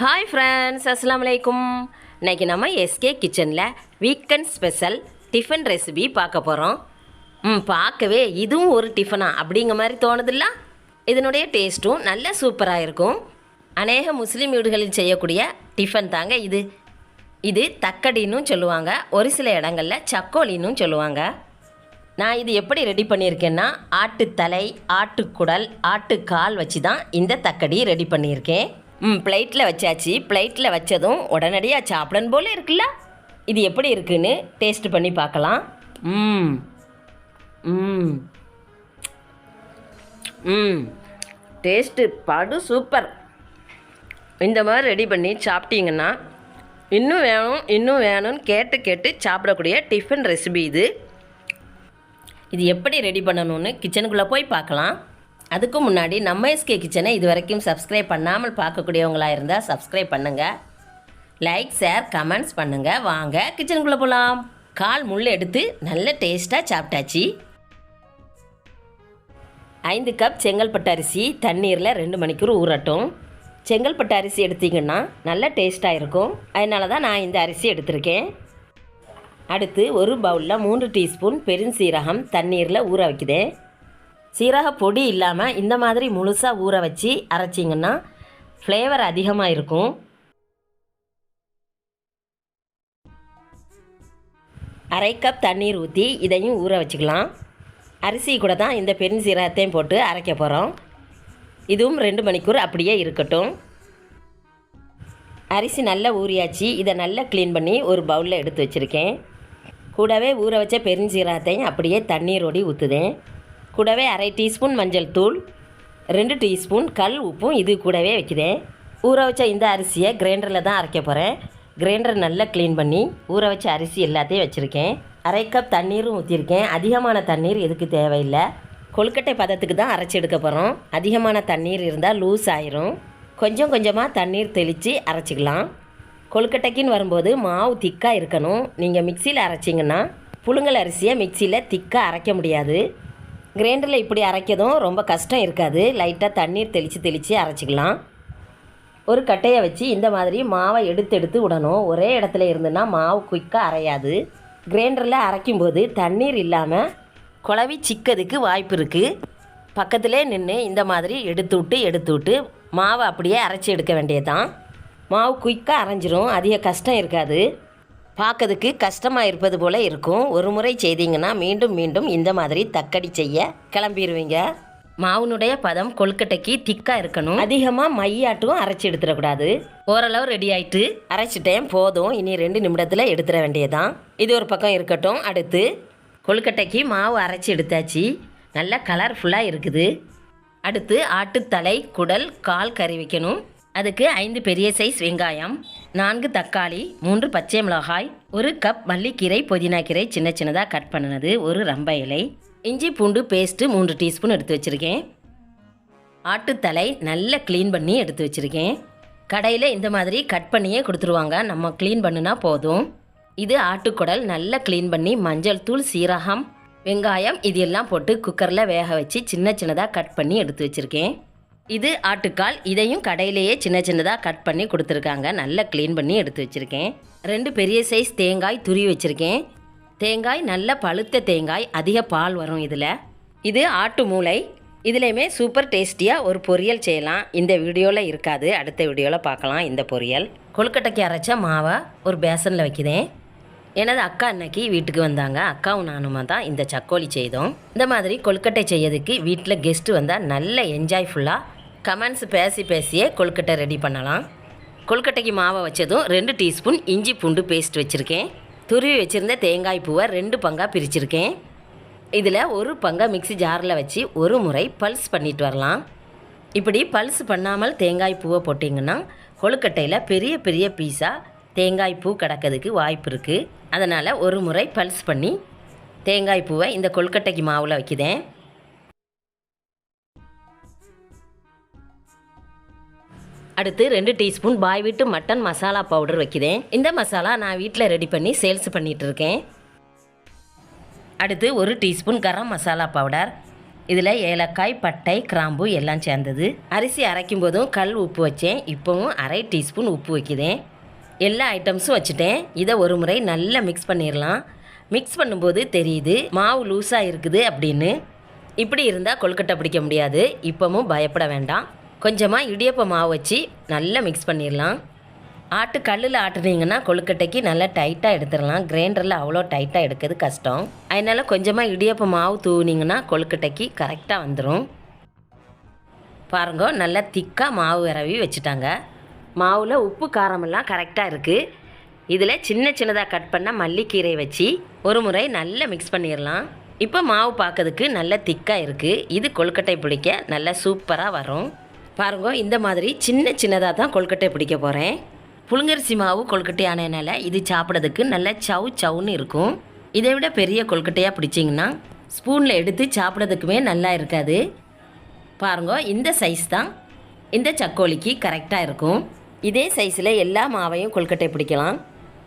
Hi friends அஸ்லாம் வலைக்கும் இன்றைக்கி நம்ம எஸ்கே கிச்சனில் வீக்கெண்ட் ஸ்பெஷல் டிஃபன் ரெசிபி பார்க்க போகிறோம் ம் பார்க்கவே இதுவும் ஒரு டிஃபனா அப்படிங்கிற மாதிரி தோணுதில்ல? இதனுடைய டேஸ்ட்டும் நல்ல சூப்பராக இருக்கும். அநேக முஸ்லீம் வீடுகளில் செய்யக்கூடிய டிஃபன் தாங்க இது. இது தக்கடின்னு சொல்லுவாங்க. ஒரு சில இடங்களில் சக்கோலின்னும் சொல்லுவாங்க. நான் இது எப்படி ரெடி பண்ணியிருக்கேன்னா ஆட்டுத்தலை ஆட்டுக்குடல் ஆட்டுக்கால் வச்சு தான் இந்த தக்கடி ரெடி பண்ணியிருக்கேன். ம் பிளேட்டில் வச்சாச்சு. பிளேட்டில் வச்சதும் உடனடியாக சாப்பிடணும் போல இருக்குல்ல? இது எப்படி இருக்குன்னு டேஸ்ட் பண்ணி பார்க்கலாம். ம். ம். ம். டேஸ்ட்டு படு சூப்பர். இந்த மாதிரி ரெடி பண்ணி சாப்பிட்டீங்கன்னா இன்னும் வேணும் இன்னும் வேணும்னு கேட்டு கேட்டு சாப்பிடக்கூடிய டிஃபன் ரெசிபி இது. இது எப்படி ரெடி பண்ணணும்னு கிச்சனுக்குள்ளே போய் பார்க்கலாம். அதுக்கு முன்னாடி நம்ம எஸ்கே கிச்சனை இது வரைக்கும் சப்ஸ்கிரைப் பண்ணாமல் பார்க்கக்கூடியவங்களாக இருந்தால் சப்ஸ்கிரைப் பண்ணுங்கள் லைக் ஷேர் கமெண்ட்ஸ் பண்ணுங்கள் வாங்க கிச்சனுக்குள்ளே போகலாம் கால் முள் எடுத்து நல்ல டேஸ்ட்டாக சாப்பிட்டாச்சு. ஐந்து கப் செங்கல்பட்டு அரிசி தண்ணீரில் ரெண்டு மணிக்கூர் ஊறட்டும். செங்கல்பட்டு அரிசி எடுத்தீங்கன்னா நல்ல டேஸ்ட்டாக இருக்கும். அதனால தான் நான் இந்த அரிசி எடுத்திருக்கேன். அடுத்து ஒரு பவுலில் மூன்று டீஸ்பூன் பெருஞ்சீரகம் தண்ணீரில் ஊற வைக்குதேன். சீரக பொடி இல்லாமல் இந்த மாதிரி முழுசாக ஊற வச்சு அரைச்சிங்கன்னா ஃப்ளேவர் அதிகமாக இருக்கும். அரை கப் தண்ணீர் ஊற்றி இதையும் ஊற வச்சுக்கலாம். அரிசி கூட தான் இந்த பெருஞ்சீரகத்தையும் போட்டு அரைக்க போகிறோம் இதுவும் ரெண்டு மணிக்கூர் அப்படியே இருக்கட்டும். அரிசி நல்லா ஊறியாச்சு. இதை நல்லா க்ளீன் பண்ணி ஒரு பவுலில் எடுத்து வச்சுருக்கேன். கூடவே ஊற வச்ச பெருஞ்சீரகத்தையும் அப்படியே தண்ணீரோடி ஊற்றுதேன் கூடவே அரை டீஸ்பூன் மஞ்சள் தூள் ரெண்டு டீஸ்பூன் கல் உப்பும் இது கூடவே வைக்கிறேன். ஊற வச்ச இந்த அரிசியை கிரைண்டரில் தான் அரைக்க போகிறேன் கிரைண்டர் நல்லா க்ளீன் பண்ணி ஊற வச்ச அரிசி எல்லாத்தையும் வச்சுருக்கேன். அரை கப் தண்ணீரும் ஊற்றிருக்கேன் அதிகமான தண்ணீர் எதுக்கு தேவையில்லை. கொழுக்கட்டை பதத்துக்கு தான் அரைச்சி எடுக்க போகிறோம் அதிகமான தண்ணீர் இருந்தால் லூஸ் ஆயிரும். கொஞ்சம் கொஞ்சமாக தண்ணீர் தெளித்து அரைச்சிக்கலாம். கொழுக்கட்டைக்குன்னு வரும்போது மாவு திக்காக இருக்கணும். நீங்கள் மிக்சியில் அரைச்சிங்கன்னா புழுங்கல் அரிசியை மிக்சியில் திக்காக அரைக்க முடியாது. கிரைண்டரில் இப்படி அரைக்கதும் ரொம்ப கஷ்டம் இருக்காது. லைட்டாக தண்ணீர் தெளித்து தெளித்து அரைச்சிக்கலாம். ஒரு கட்டையை வச்சு இந்த மாதிரி மாவை எடுத்து எடுத்து விடணும். ஒரே இடத்துல இருந்துன்னா மாவு குயிக்காக அரையாது. கிரைண்டரில் அரைக்கும்போது தண்ணீர் இல்லாமல் குழவி சிக்கதுக்கு வாய்ப்பு இருக்குது பக்கத்திலே நின்று இந்த மாதிரி எடுத்து விட்டு எடுத்து விட்டு மாவை அப்படியே அரைச்சி எடுக்க வேண்டியதுதான். மாவு குயிக்காக அரைஞ்சிரும். அதிக கஷ்டம் இருக்காது. பார்க்கறதுக்கு கஷ்டமாக இருப்பது போல் இருக்கும். ஒரு முறை செய்தீங்கன்னா மீண்டும் மீண்டும் இந்த மாதிரி தக்கடி செய்ய கிளம்பிடுவீங்க மாவுனுடைய பதம் கொழுக்கட்டைக்கு திக்காக இருக்கணும். அதிகமாக மையாட்டும் அரைச்சி எடுத்துடக்கூடாது. ஓரளவு ரெடி ஆயிட்டு அரைச்சிட்டேன் போதும். இனி ரெண்டு நிமிடத்தில் எடுத்துட வேண்டியதுதான். இது ஒரு பக்கம் இருக்கட்டும். அடுத்து கொழுக்கட்டைக்கு மாவு அரைச்சி எடுத்தாச்சு. நல்ல கலர்ஃபுல்லாக இருக்குது. அடுத்து ஆட்டுத்தலை குடல் கால் கறி வைக்கணும். அதுக்கு ஐந்து பெரிய சைஸ் வெங்காயம். நான்கு தக்காளி மூன்று பச்சை மிளகாய் ஒரு கப் மல்லிக்கீரை புதினா கீரை சின்ன சின்னதாக கட் பண்ணினது ஒரு ரம்ப இலை இஞ்சி பூண்டு பேஸ்ட்டு மூன்று டீஸ்பூன் எடுத்து வச்சுருக்கேன். ஆட்டுத்தலை நல்லா க்ளீன் பண்ணி எடுத்து வச்சுருக்கேன். கடையில் இந்த மாதிரி கட் பண்ணியே கொடுத்துருவாங்க. நம்ம க்ளீன் பண்ணுனா போதும். இது ஆட்டுக்குடல் நல்லா க்ளீன் பண்ணி மஞ்சள் தூள் சீரகம் வெங்காயம் இது எல்லாம் போட்டு குக்கரில் வேக வச்சு சின்ன சின்னதாக கட் பண்ணி எடுத்து வச்சுருக்கேன். இது ஆட்டுக்கால். இதையும் கடையிலேயே சின்ன சின்னதாக கட் பண்ணி கொடுத்துருக்காங்க. நல்லா க்ளீன் பண்ணி எடுத்து வச்சுருக்கேன். ரெண்டு பெரிய சைஸ் தேங்காய் துருவி வச்சுருக்கேன். தேங்காய் நல்ல பழுத்த தேங்காய் அதிக பால் வரும் இதில். இது ஆட்டு மூளை. இதுலேயுமே சூப்பர் டேஸ்டியாக ஒரு பொரியல் செய்யலாம். இந்த வீடியோவில் இருக்காது. அடுத்த வீடியோவில் பார்க்கலாம் இந்த பொரியல். கொழுக்கட்டைக்கு அரைச்ச மாவை ஒரு பேசனில் வைக்கிறேன். எனது அக்கா அன்னைக்கு வீட்டுக்கு வந்தாங்க. அக்காவும் நானுமா தான் இந்த சக்கோலி செய்தோம். இந்த மாதிரி கொழுக்கட்டை செய்யறதுக்கு வீட்டில் கெஸ்ட்டு வந்தால் நல்ல என்ஜாய்ஃபுல்லாக கமெண்ட்ஸ் பேசி பேசியே கொழுக்கட்டை ரெடி பண்ணலாம். கொழுக்கட்டைக்கு மாவை வச்சதும் ரெண்டு டீஸ்பூன் இஞ்சி பூண்டு பேஸ்ட் வச்சுருக்கேன். துருவி வச்சுருந்த தேங்காய் பூவை ரெண்டு பங்காக பிரிச்சிருக்கேன். இதில் ஒரு பங்கை மிக்ஸி ஜாரில் வச்சு ஒரு முறை பல்ஸ் பண்ணிட்டு வரலாம். இப்படி பல்ஸ் பண்ணாமல் தேங்காய் பூவை போட்டிங்கன்னா கொழுக்கட்டையில் பெரிய பெரிய பீஸாக தேங்காய் பூ கிடக்கிறதுக்கு வாய்ப்பு இருக்குது அதனால் ஒரு முறை பல்ஸ் பண்ணி தேங்காய் பூவை இந்த கொழுக்கட்டைக்கு மாவில் வைக்கிறேன். அடுத்து ரெண்டு டீஸ்பூன் பாய் வீட்டு மட்டன் மசாலா பவுடர் வைக்கிறேன். இந்த மசாலா நான் வீட்டில் ரெடி பண்ணி சேல்ஸ் பண்ணிகிட்டு இருக்கேன். அடுத்து ஒரு டீஸ்பூன் கரம் மசாலா பவுடர். இதில் ஏலக்காய் பட்டை கிராம்பு எல்லாம் சேர்ந்தது. அரிசி அரைக்கும் போதும் கல் உப்பு வச்சேன். இப்போவும் அரை டீஸ்பூன் உப்பு வைக்கிறேன். எல்லா ஐட்டம்ஸும் வச்சுட்டேன். இதை ஒரு முறை நல்லா மிக்ஸ் பண்ணிடலாம் மிக்ஸ் பண்ணும்போது தெரியுது மாவு லூஸாக இருக்குது அப்படின்னு. இப்படி இருந்தால் கொழுக்கட்டை பிடிக்க முடியாது. இப்போவும் பயப்பட வேண்டாம். கொஞ்சமாக இடியப்ப மாவு வச்சு நல்லா மிக்ஸ் பண்ணிடலாம் ஆட்டு கல்லில் ஆட்டுனீங்கன்னா கொழுக்கட்டைக்கு நல்லா டைட்டாக எடுத்துடலாம் கிரைண்டரில் அவ்வளோ டைட்டாக எடுக்கிறது கஷ்டம். அதனால் கொஞ்சமாக இடியப்ப மாவு தூவினீங்கன்னா கொழுக்கட்டைக்கு கரெக்டாக வந்துடும் பாருங்க நல்லா திக்காக மாவு விரவி வச்சுட்டாங்க. மாவில் உப்பு காரமெல்லாம் கரெக்டாக இருக்குது இதில் சின்ன சின்னதாக கட் பண்ண மல்லிக்கீரை வச்சு ஒரு முறை நல்லா மிக்ஸ் பண்ணிடலாம் இப்போ மாவு பார்க்கறதுக்கு நல்ல திக்காக இருக்குது இது கொழுக்கட்டை பிடிக்க நல்லா சூப்பராக வரும். பாருங்க இந்த மாதிரி சின்ன சின்னதாக தான் கொழுக்கட்டை பிடிக்க போகிறேன் புழுங்கரிசி மாவு கொழுக்கட்டை ஆனதுனால இது சாப்பிட்றதுக்கு நல்ல சவு சவுன்னு இருக்கும். இதை விட பெரிய கொழுக்கட்டையாக பிடிச்சிங்கன்னா ஸ்பூனில் எடுத்து சாப்பிட்றதுக்குமே நல்லா இருக்காது. பாருங்க இந்த சைஸ் தான். இந்த சக்கோலிக்கு கரெக்டாக இருக்கும். இதே சைஸில் எல்லா மாவையும் கொழுக்கட்டை பிடிக்கலாம்.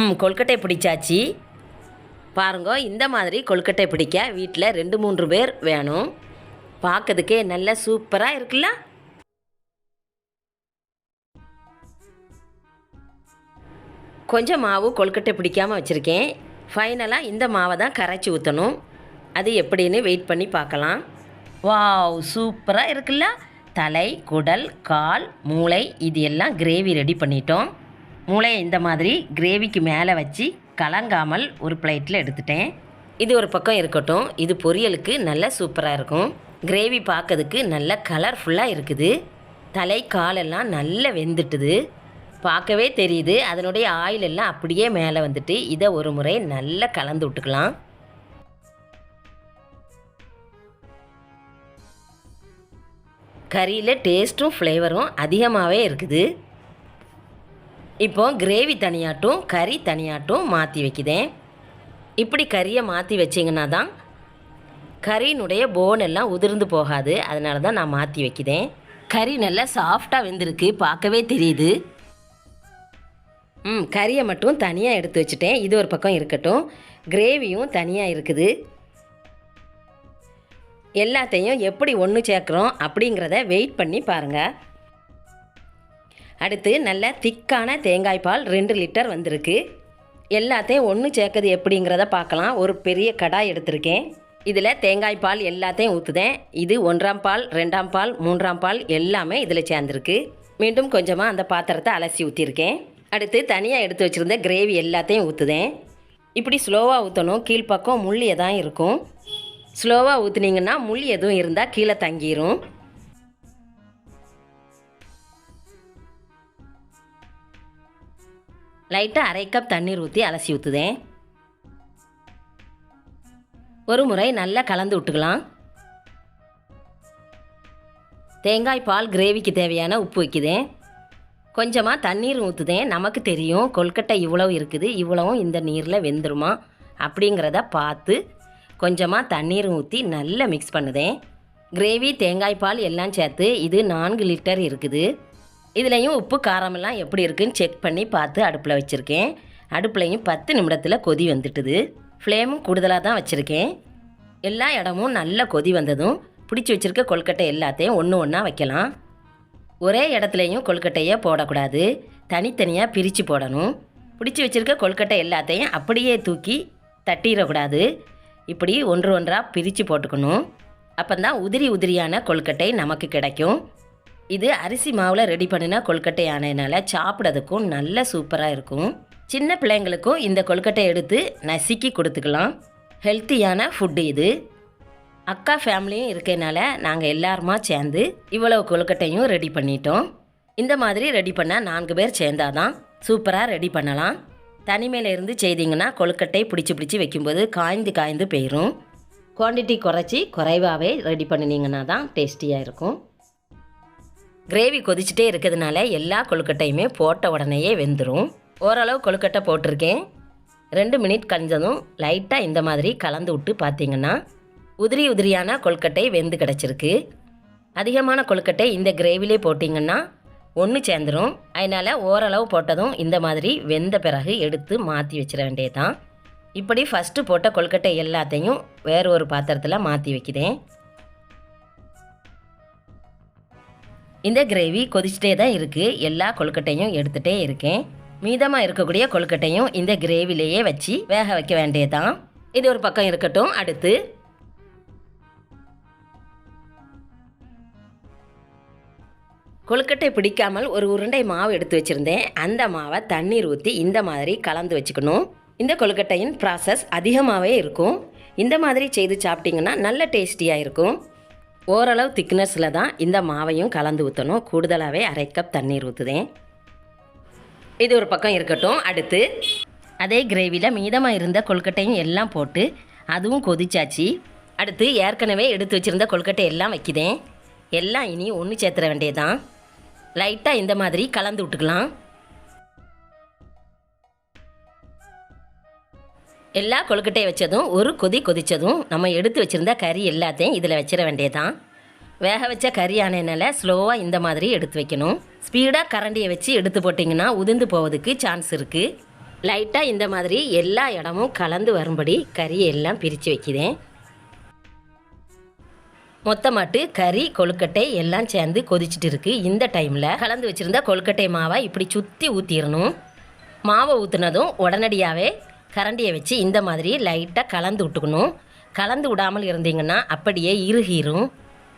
ம் கொழுக்கட்டை பிடிச்சாச்சு. பாருங்க இந்த மாதிரி கொழுக்கட்டை பிடிக்க வீட்டில் ரெண்டு மூன்று பேர் வேணும். பார்க்கறதுக்கே நல்ல சூப்பராக இருக்குல்ல? கொஞ்சம் மாவு கொழுக்கட்டை பிடிக்காமல் வச்சுருக்கேன். ஃபைனலாக இந்த மாவை தான் கரைச்சி ஊற்றணும் அது எப்படின்னு வெயிட் பண்ணி பார்க்கலாம். வாவ் சூப்பராக இருக்குல்ல. தலை குடல் கால் மூளை இது எல்லாம் கிரேவி ரெடி பண்ணிட்டோம். மூளையை இந்த மாதிரி கிரேவிக்கு மேலே வச்சு கலங்காமல் ஒரு பிளேட்டில் எடுத்துட்டேன். இது ஒரு பக்கம் இருக்கட்டும். இது பொரியலுக்கு நல்ல சூப்பராக இருக்கும். கிரேவி பார்க்கறதுக்கு நல்ல கலர்ஃபுல்லாக இருக்குது. தலை காலெல்லாம் நல்ல வெந்துட்டுது. பார்க்கவே தெரியுது. அதனுடைய ஆயில் எல்லாம் அப்படியே மேலே வந்துட்டு இதை ஒரு முறை நல்லா கலந்து விட்டுக்கலாம். கறியில் டேஸ்ட்டும் ஃப்ளேவரும் அதிகமாகவே இருக்குது. இப்போ கிரேவி தனியாட்டும் கறி தனியாட்டும் மாற்றி வைக்குதேன். இப்படி கறியை மாற்றி வச்சிங்கன்னா தான் கறியினுடைய போன் எல்லாம் உதிர்ந்து போகாது. அதனால தான் நான் மாற்றி வைக்கிதேன். கறி நல்லா சாஃப்டாக வெந்திருக்கு. பார்க்கவே தெரியுது. ம் கறியை மட்டும் தனியாக எடுத்து வச்சுட்டேன். இது ஒரு பக்கம் இருக்கட்டும். கிரேவியும் தனியாக இருக்குது. எல்லாத்தையும் எப்படி ஒன்று சேர்க்குறோம் அப்படிங்கிறத வெயிட் பண்ணி பாருங்கள் அடுத்து நல்ல திக்கான தேங்காய் பால் ரெண்டு லிட்டர் வந்திருக்கு. எல்லாத்தையும் ஒன்று சேர்க்குறது எப்படிங்கிறத பார்க்கலாம். ஒரு பெரிய கடாய் எடுத்திருக்கேன். இதில் தேங்காய் பால் எல்லாத்தையும் ஊற்றுதேன் இது ஒன்றாம் பால் ரெண்டாம் பால் மூன்றாம் பால் எல்லாமே இதில் சேர்ந்துருக்கு. மீண்டும் கொஞ்சமாக அந்த பாத்திரத்தை அலசி ஊற்றிருக்கேன் அடுத்து தனியாக எடுத்து வச்சுருந்த கிரேவி எல்லாத்தையும் ஊற்றுதேன் இப்படி ஸ்லோவாக ஊற்றணும் கீழ்ப்பக்கம் முள்ளியை தான் இருக்கும். ஸ்லோவாக ஊற்றுனீங்கன்னா முள் எதுவும் இருந்தால் கீழே தங்கிரும். லைட்டாக அரை கப் தண்ணீர் ஊற்றி அலசி ஊற்றுதேன் ஒரு முறை நல்லா கலந்து விட்டுக்கலாம். தேங்காய் பால் கிரேவிக்கு தேவையான உப்பு வைக்குதேன். கொஞ்சமாக தண்ணீர் ஊற்றுதேன் நமக்கு தெரியும் கொல்கட்டை இவ்வளவு இருக்குது இவ்வளவும் இந்த நீரில் வெந்துருமா அப்படிங்கிறத பார்த்து கொஞ்சமாக தண்ணீர் ஊற்றி நல்லா மிக்ஸ் பண்ணுதேன் கிரேவி தேங்காய் பால் எல்லாம் சேர்த்து இது நான்கு லிட்டர் இருக்குது. இதுலேயும் உப்பு காரமெல்லாம் எப்படி இருக்குன்னு செக் பண்ணி பார்த்து அடுப்பில் வச்சுருக்கேன். அடுப்புலையும் பத்து நிமிடத்தில் கொதி வந்துட்டுது. ஃப்ளேமும் கூடுதலாக தான் வச்சுருக்கேன். எல்லா இடமும் நல்ல கொதி வந்ததும் பிடிச்சி வச்சுருக்க கொல்கட்டை எல்லாத்தையும் ஒன்று ஒன்றா வைக்கலாம். ஒரே இடத்துலையும் கொழுக்கட்டையை போடக்கூடாது. தனித்தனியாக பிரித்து போடணும். பிடிச்சி வச்சுருக்க கொழுக்கட்டை எல்லாத்தையும் அப்படியே தூக்கி தட்டிடக்கூடாது. இப்படி ஒன்று ஒன்றாக பிரித்து போட்டுக்கணும். அப்போ தான் உதிரி உதிரியான கொழுக்கட்டை நமக்கு கிடைக்கும். இது அரிசி மாவில் ரெடி பண்ணின கொழுக்கட்டை ஆனதுனால சாப்பிட்றதுக்கும் நல்ல சூப்பராக இருக்கும். சின்ன பிள்ளைங்களுக்கும் இந்த கொழுக்கட்டை எடுத்து நசுக்கி கொடுத்துக்கலாம். ஹெல்த்தியான ஃபுட்டு இது. அக்கா ஃபேமிலியும் இருக்கனால நாங்கள் எல்லாருமா சேர்ந்து இவ்வளவு கொழுக்கட்டையும் ரெடி பண்ணிட்டோம். இந்த மாதிரி ரெடி பண்ணால் நான்கு பேர் சேர்ந்தாதான் சூப்பராக ரெடி பண்ணலாம். தனிமையில் இருந்து செய்தீங்கன்னா கொழுக்கட்டை பிடிச்சி பிடிச்சி வைக்கும்போது காய்ந்து காய்ந்து போயிடும் குவான்டிட்டி குறைச்சி குறைவாகவே ரெடி பண்ணினீங்கன்னா தான் டேஸ்டியாக இருக்கும். கிரேவி கொதிச்சுட்டே இருக்கிறதுனால எல்லா கொழுக்கட்டையுமே போட்ட உடனேயே வெந்துடும் ஓரளவு கொழுக்கட்டை போட்டிருக்கேன். ரெண்டு மினிட் கழிஞ்சதும் லைட்டாக இந்த மாதிரி கலந்து விட்டு பார்த்தீங்கன்னா உதிரி உதிரியான கொழுக்கட்டை வெந்து கிடச்சிருக்கு. அதிகமான கொழுக்கட்டை இந்த கிரேவிலே போட்டிங்கன்னா ஒன்று சேர்ந்துரும். அதனால் ஓரளவு போட்டதும் இந்த மாதிரி வெந்த பிறகு எடுத்து மாற்றி வச்சிட வேண்டியது தான் இப்படி ஃபஸ்ட்டு போட்ட கொழுக்கட்டை எல்லாத்தையும் வேறு ஒரு பாத்திரத்தில் மாற்றி வைக்கிறேன். இந்த கிரேவி கொதிச்சிட்டே தான் இருக்குது எல்லா கொழுக்கட்டையும் எடுத்துகிட்டே இருக்கேன். மீதமாக இருக்கக்கூடிய கொழுக்கட்டையும் இந்த கிரேவிலேயே வச்சு வேக வைக்க வேண்டியது தான் இது ஒரு பக்கம் இருக்கட்டும். அடுத்து கொழுக்கட்டை பிடிக்காமல் ஒரு உருண்டை மாவு எடுத்து வச்சுருந்தேன். அந்த மாவை தண்ணீர் ஊற்றி இந்த மாதிரி கலந்து வச்சுக்கணும். இந்த கொழுக்கட்டையின் ப்ராசஸ் அதிகமாகவே இருக்கும். இந்த மாதிரி செய்து சாப்பிட்டிங்கன்னா நல்ல டேஸ்டியாக இருக்கும். ஓரளவு திக்னஸில் தான் இந்த மாவையும் கலந்து ஊற்றணும் கூடுதலாகவே அரை கப் தண்ணீர் ஊற்றுதேன் இது ஒரு பக்கம் இருக்கட்டும். அடுத்து அதே கிரேவியில் மீதமாக இருந்த கொழுக்கட்டையும் எல்லாம் போட்டு அதுவும் கொதிச்சாச்சு. அடுத்து ஏற்கனவே எடுத்து வச்சுருந்த கொழுக்கட்டை எல்லாம் வைக்கிதேன். எல்லாம் இனி ஒன்று சேர்த்துற வேண்டியதான் லைட்டாக இந்த மாதிரி கலந்து விட்டுக்கலாம். எல்லா கொழுக்கட்டையை வச்சதும் ஒரு கொதி கொதித்ததும் நம்ம எடுத்து வச்சுருந்த கறி எல்லாத்தையும் இதில் வச்சிட வேண்டியதான் வேக வச்ச கறி ஆனையினால ஸ்லோவாக இந்த மாதிரி எடுத்து வைக்கணும். ஸ்பீடாக கரண்டியை வச்சு எடுத்து போட்டிங்கன்னா உதிர்ந்து போவதுக்கு சான்ஸ் இருக்குது லைட்டாக இந்த மாதிரி எல்லா இடமும் கலந்து வரும்படி கறியை எல்லாம் பிரித்து வைக்கிறேன். மொத்தமாட்டு கறி கொழுக்கட்டை எல்லாம் சேர்ந்து கொதிச்சிட்டு இருக்குது இந்த டைமில் கலந்து வச்சுருந்த கொழுக்கட்டை மாவை இப்படி சுற்றி ஊற்றிடணும் மாவை ஊற்றுனதும் உடனடியாகவே கரண்டியை வச்சு இந்த மாதிரி லைட்டாக கலந்து விட்டுக்கணும். கலந்து விடாமல் இருந்தீங்கன்னா அப்படியே இறுகிரும்.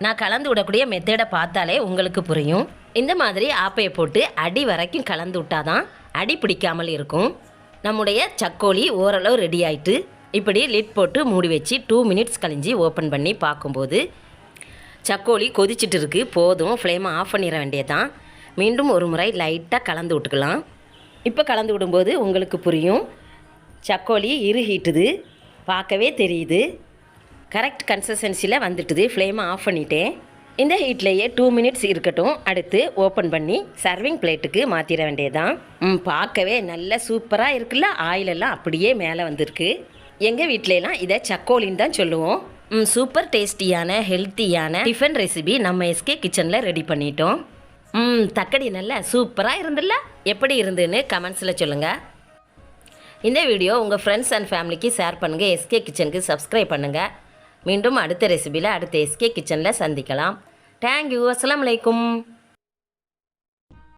நான் கலந்து விடக்கூடிய மெத்தேடை பார்த்தாலே உங்களுக்கு புரியும். இந்த மாதிரி ஆப்பையை போட்டு அடி வரைக்கும் கலந்து விட்டாதான் அடி பிடிக்காமல் இருக்கும். நம்முடைய சக்கோலி ஓரளவு ரெடி ஆயிட்டு இப்படி லிட் போட்டு மூடி வச்சு டூ மினிட்ஸ் கழிஞ்சு ஓப்பன் பண்ணி பார்க்கும்போது சக்கோலி கொதிச்சிட்டு இருக்குது போதும். ஃப்ளேமை ஆஃப் பண்ணிட வேண்டியதான் மீண்டும் ஒரு முறை லைட்டாக கலந்து விட்டுக்கலாம். இப்போ கலந்து விடும்போது உங்களுக்கு புரியும். சக்கோலி இறுகிட்டுது. பார்க்கவே தெரியுது. கரெக்ட் கன்சிஸ்டன்சியில் வந்துட்டுது. ஃப்ளேமை ஆஃப் பண்ணிட்டேன். இந்த ஹீட்லேயே டூ மினிட்ஸ் இருக்கட்டும். அடுத்து ஓப்பன் பண்ணி சர்விங் பிளேட்டுக்கு மாற்றிட வேண்டியதான் ம் பார்க்கவே நல்ல சூப்பராக இருக்குல்ல? ஆயிலெல்லாம் அப்படியே மேலே வந்திருக்கு. எங்கள் வீட்டிலலாம் இதை சக்கோலின்னு தான் சொல்லுவோம். சூப்பர் டேஸ்டியான ஹெல்த்தியான டிஃபன் ரெசிபி நம்ம எஸ்கே கிச்சனில் ரெடி பண்ணிட்டோம். ம் தக்கடி நல்ல சூப்பராக இருந்துல்ல? எப்படி இருந்துன்னு கமெண்ட்ஸில் சொல்லுங்கள் இந்த வீடியோ உங்கள் ஃப்ரெண்ட்ஸ் அண்ட் ஃபேமிலிக்கு ஷேர் பண்ணுங்கள் எஸ்கே கிச்சனுக்கு சப்ஸ்கிரைப் பண்ணுங்கள் மீண்டும் அடுத்த ரெசிபியில் அடுத்த எஸ்கே கிச்சனில் சந்திக்கலாம். தேங்க்யூ அஸ்லாம் வலைக்கும்